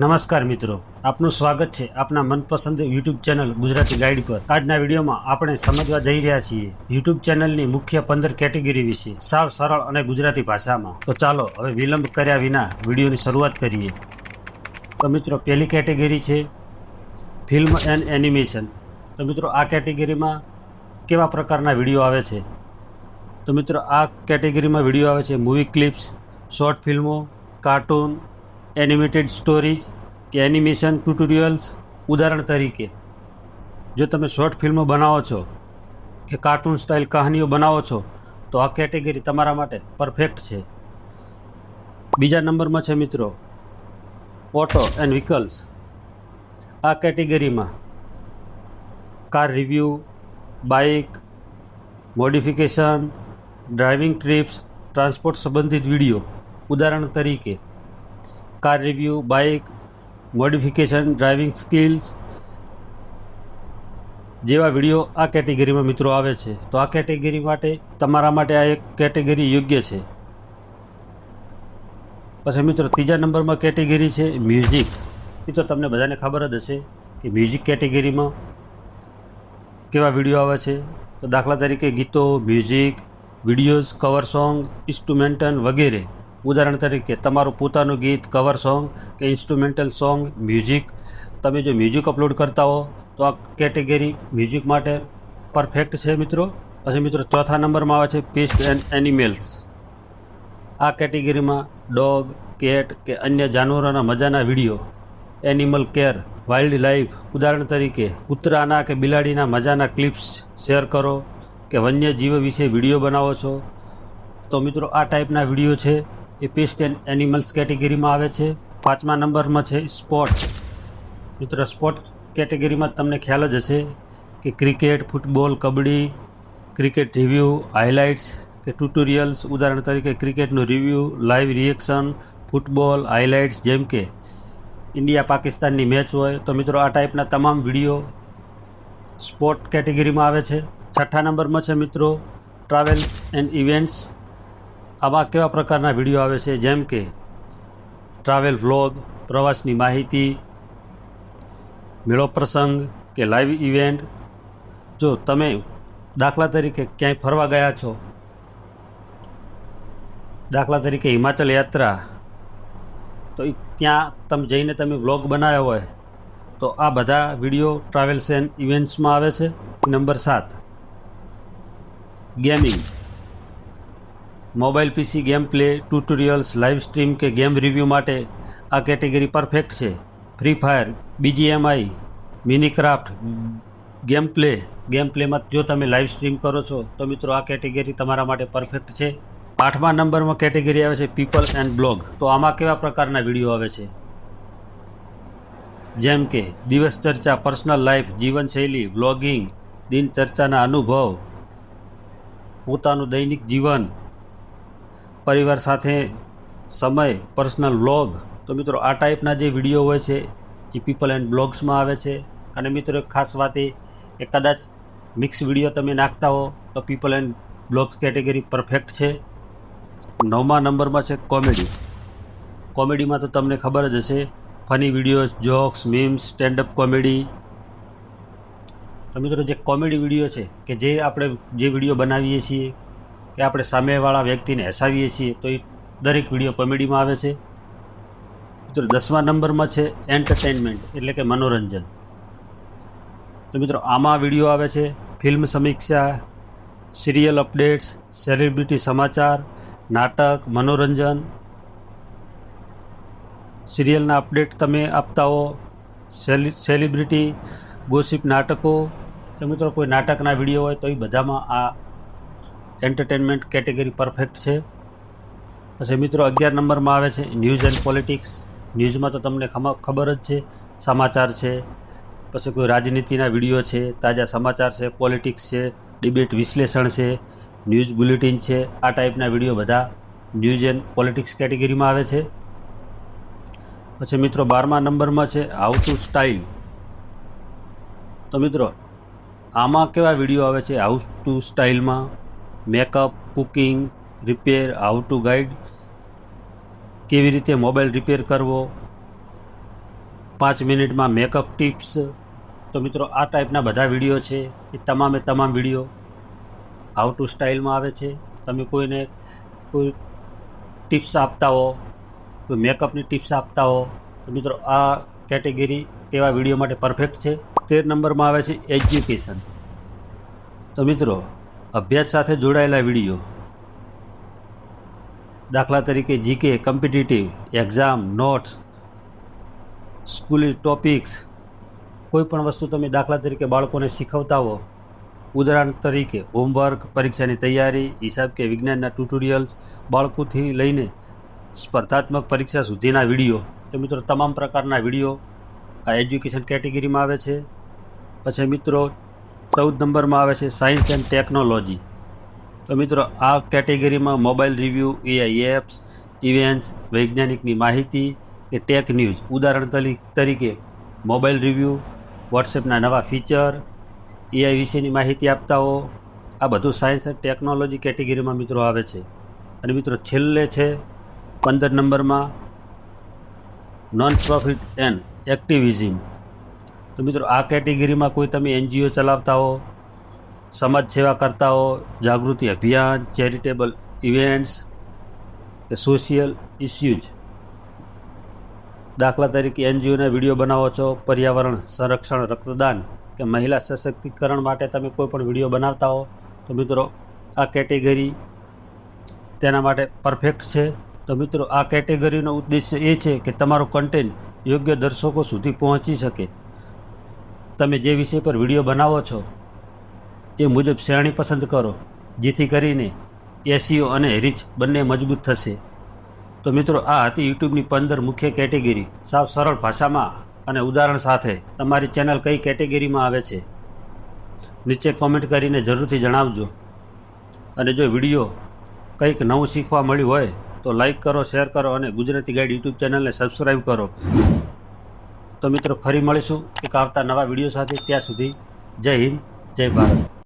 નમસ્કાર મિત્રો. આપનું સ્વાગત છે આપના મનપસંદ યુટ્યુબ ચેનલ ગુજરાતી ગાઈડ પર. આજના વિડીયોમાં આપણે સમજવા જઈ રહ્યા છીએ યુટ્યુબ ચેનલની મુખ્ય પંદર કેટેગરી વિશે સાવ સરળ અને ગુજરાતી ભાષામાં. તો ચાલો હવે વિલંબ કર્યા વિના વિડીયોની શરૂઆત કરીએ. તો મિત્રો, પહેલી કેટેગરી છે ફિલ્મ એન્ડ એનિમેશન. તો મિત્રો, આ કેટેગરીમાં કેવા પ્રકારના વીડિયો આવે છે? તો મિત્રો, આ કેટેગરીમાં વીડિયો આવે છે મૂવી ક્લિપ્સ શોર્ટ ફિલ્મો કાર્ટૂન એનિમેટેડ સ્ટોરીઝ કે એનિમેશન ટ્યુટોરિયલ્સ ઉદાહરણ તરીકે. જો તમે શોર્ટ ફિલ્મો બનાવો છો કે કાર્ટૂન સ્ટાઇલ કહાનીઓ બનાવો છો, તો આ કેટેગરી તમારા માટે પરફેક્ટ છે. બીજા નંબરમાં છે મિત્રો ઓટો એન્ડ વ્હીકલ્સ આ કેટેગરીમાં car review bike modification driving trips transport સંબંધિત વીડિયો ઉદાહરણ તરીકે car review bike modification driving skills જેવા વીડિયો આ કેટેગરીમાં મિત્રો આવે છે. તો આ કેટેગરી માટે તમારા માટે આ એક કેટેગરી યોગ્ય છે. પછી મિત્રો ત્રીજા નંબરમાં કેટેગરી છે મ્યુઝિક તો તમને બધાને ખબર જ હશે કે મ્યુઝિક કેટેગરીમાં કેવા વીડિયો આવે છે. તો દાખલા તરીકે ગીતો music videos cover song instrumental વગેરે. ઉદાહરણ તરીકે, તમારું પોતાનું ગીત કવર સોંગ કે ઇન્સ્ટ્રુમેન્ટલ સોંગ મ્યુઝિક તમે જો મ્યુઝિક અપલોડ કરતા હો, તો આ કેટેગરી મ્યુઝિક માટે પરફેક્ટ છે મિત્રો. પછી મિત્રો, ચોથા નંબરમાં આવે છે પીસ્ટ એન્ડ એનિમલ્સ આ કેટેગરીમાં ડોગ કેટ કે અન્ય જાનવરોના મજાના video animal care wildlife ઉદાહરણ તરીકે, કૂતરાના કે બિલાડીના મજાના ક્લિપ્સ શેર કરો કે વન્ય જીવ વિશે વીડિયો બનાવો છો. તો મિત્રો, આ ટાઈપના વીડિયો છે. એ પીસ્ટ એન્ડ એનિમલ્સ કેટેગરીમાં આવે છે. પાંચમા નંબરમાં છે સ્પોર્ટ મિત્રો સ્પોર્ટ કેટેગરીમાં તમને ખ્યાલ જ હશે કે cricket football kabaddi cricket review highlights કે ટ્યુટોરિયલ્સ ઉદાહરણ તરીકે ક્રિકેટનું review live reaction football highlights જેમ કે ઇન્ડિયા પાકિસ્તાનની મેચ હોય. તો મિત્રો, આ ટાઈપના તમામ વીડિયો સ્પોર્ટ કેટેગરીમાં આવે છે. છઠ્ઠા નંબરમાં છે મિત્રો ટ્રાવેલ્સ એન્ડ ઇવેન્ટ્સ આવા કેવા પ્રકારના વીડિયો આવે છે? જેમ કે ટ્રાવેલ વ્લોગ, પ્રવાસની માહિતી, મેળો પ્રસંગ કે લાઈવ ઇવેન્ટ. જો તમે દાખલા તરીકે ક્યાંય ફરવા ગયા છો, દાખલા તરીકે હિમાચલ યાત્રા, તો ત્યાં તમે જઈને તમે વ્લોગ બનાવ્યો હોય, તો આ બધા વીડિયો ટ્રાવેલ્સ એન્ડ ઇવેન્ટ્સમાં આવે છે. નંબર સાત, gaming. Mobile, PC, gameplay, tutorials, live stream કે ગેમ રિવ્યૂ માટે આ કેટેગરી પરફેક્ટ છે. Free fire, BGMI, Minecraft, gameplay. Game પ્લેમાં જો તમે લાઈવ સ્ટ્રીમ કરો છો, તો મિત્રો આ કેટેગરી તમારા માટે પરફેક્ટ છે. આઠમા નંબરમાં કેટેગરી આવે છે પીપલ એન્ડ બ્લોગ. તો આમાં કેવા પ્રકારના વીડિયો આવે છે? જેમ કે, દિવસ ચર્ચા, પર્સનલ લાઈફ, જીવનશૈલી બ્લોગિંગ દિનચર્ચાના અનુભવ, પોતાનું દૈનિક જીવન પરિવાર સાથે સમય પર્સનલ વ્લોગ તો મિત્રો, આ ટાઈપના જે વીડિયો હોય છે, એ પીપલ એન્ડ બ્લોગ્સમાં આવે છે. અને મિત્રો, એક ખાસ વાત એ કે કદાચ મિક્સ વીડિયો તમે નાખતા હો, તો people and blogs category perfect છે. નવમા નંબરમાં છે કોમેડી કોમેડીમાં તો તમને ખબર જ હશે funny video jokes memes standup comedy તો મિત્રો, જે કોમેડી વીડિયો છે, કે જે આપણે જે વીડિયો બનાવીએ છીએ કે આપણે સામેવાળા વ્યક્તિને હસાવીએ છીએ, તો એ દરેક વીડિયો કોમેડીમાં આવે છે. મિત્રો, દસમા નંબરમાં છે એન્ટરટેનમેન્ટ એટલે કે મનોરંજન. તો મિત્રો, આમાં વીડિયો આવે છે ફિલ્મ સમીક્ષા, સિરિયલ અપડેટ્સ, સેલિબ્રિટી સમાચાર, નાટક, મનોરંજન. સિરિયલના અપડેટ તમે આપતા હો, સેલિ, સેલિબ્રિટી, ગોસિપ નાટકો. તો મિત્રો, કોઈ નાટકના વીડિયો હોય તો એ બધામાં આ એન્ટરટેનમેન્ટ કેટેગરી પરફેક્ટ છે. પછી મિત્રો અગિયાર નંબરમાં આવે છે ન્યૂઝ એન્ડ પોલિટિક્સ. ન્યૂઝમાં તો તમને ખબર જ છે. સમાચાર છે. પછી કોઈ રાજનીતિના વીડિયો છે, તાજા સમાચાર છે, પોલિટિક્સ છે, ડિબેટ વિશ્લેષણ છે, ન્યૂઝ બુલેટિન છે, આ ટાઈપના વીડિયો બધા ન્યૂઝ એન્ડ પોલિટિક્સ કેટેગરીમાં આવે છે. પછી મિત્રો બારમા નંબરમાં છે હાઉ ટુ સ્ટાઇલ તો મિત્રો, આમાં કેવા વીડિયો આવે છે how to સ્ટાઇલમાં makeup, cooking, repair how to guide કેવી રીતે મોબાઈલ રિપેર કરવો, પાંચ મિનિટમાં મેકઅપ ટિપ્સ. તો મિત્રો, આ ટાઈપના બધા વીડિયો છે, એ તમામે તમામ વીડિયો હાઉ ટુ સ્ટાઇલમાં આવે છે. તમે કોઈને કોઈ ટિપ્સ આપતા હો, કોઈ મેકઅપની ટિપ્સ આપતા હો, તો મિત્રો, આ કેટેગરી તેવા વીડિયો માટે પરફેક્ટ છે. તેર નંબરમાં આવે છે એજ્યુકેશન તો મિત્રો અભ્યાસ સાથે જોડાયેલા વીડિયો. દાખલા તરીકે જીકે કમ્પિટિટિવ એક્ઝામ નોટ્સ સ્કૂલી ટોપિક્સ કોઈ પણ વસ્તુ તમે દાખલા તરીકે બાળકોને શીખવતા હો, ઉદાહરણ તરીકે હોમવર્ક પરીક્ષાની તૈયારી, હિસાબ કે વિજ્ઞાનના ટ્યુટોરિયલ્સ બાળકોથી લઈને સ્પર્ધાત્મક પરીક્ષા સુધીના વીડિયો. તો મિત્રો, તમામ પ્રકારના વીડિયો આ એજ્યુકેશન કેટેગરીમાં આવે છે. પછી મિત્રો ચૌદ નંબરમાં આવે છે સાયન્સ એન્ડ ટેકનોલોજી. તો મિત્રો, આ કેટેગરીમાં mobile review AI apps, events, વૈજ્ઞાનિકની માહિતી કે ટેક ન્યૂઝ. ઉદાહરણ તરી- તરીકે મોબાઈલ રિવ્યૂ, વોટ્સએપના નવા ફીચર એઆઈ વિશેની માહિતી આપતા હો આ બધું સાયન્સ એન્ડ ટેકનોલોજી કેટેગરીમાં મિત્રો આવે છે. અને મિત્રો, છેલ્લે છે પંદર નંબરમાં નોન પ્રોફિટ એન્ડ એક્ટિવિઝમ. તો મિત્રો, આ કેટેગરીમાં કોઈ તમે એનજીઓ ચલાવતા હો, સમાજ સેવા કરતા હો, જાગૃતિ અભિયાન, ચેરિટેબલ ઇવેન્ટ્સ, કે સોશિયલ ઇસ્યુઝ, દાખલા તરીકે એનજીઓના વીડિયો બનાવો છો, પર્યાવરણ સંરક્ષણ, રક્તદાન, કે મહિલા સશક્તિકરણ માટે તમે કોઈ પણ વીડિયો બનાવતા હો, તો મિત્રો, આ કેટેગરી તેના માટે પરફેક્ટ છે. તો મિત્રો, આ કેટેગરીનો ઉદ્દેશ્ય એ છે કે તમારું કન્ટેન્ટ યોગ્ય દર્શકો સુધી પહોંચી શકે. તમે જે વિષય પર વીડિયો બનાવો છો, એ મુજબ શ્રેણી પસંદ કરો, જેથી કરીને એસીઓ અને રીચ બંને મજબૂત થશે. તો મિત્રો, આ હતી યુટ્યુબની પંદર મુખ્ય કેટેગરી. સાવ સરળ ભાષામાં અને ઉદાહરણ સાથે તમારી ચેનલ કઈ કેટેગરીમાં આવે છે, નીચે કોમેન્ટ કરીને જરૂરથી જણાવજો. અને જો વીડિયો કંઈક નવું શીખવા મળ્યું હોય, તો લાઈક કરો, શેર કરો અને ગુજરાતી ગાઈડ યુટ્યુબ ચેનલને સબસ્ક્રાઈબ કરો. તો મિત્રો ફરી મળીશું એક આવતા નવા વીડિયો સાથે. ત્યાં સુધી જય હિન્દ, જય ભારત.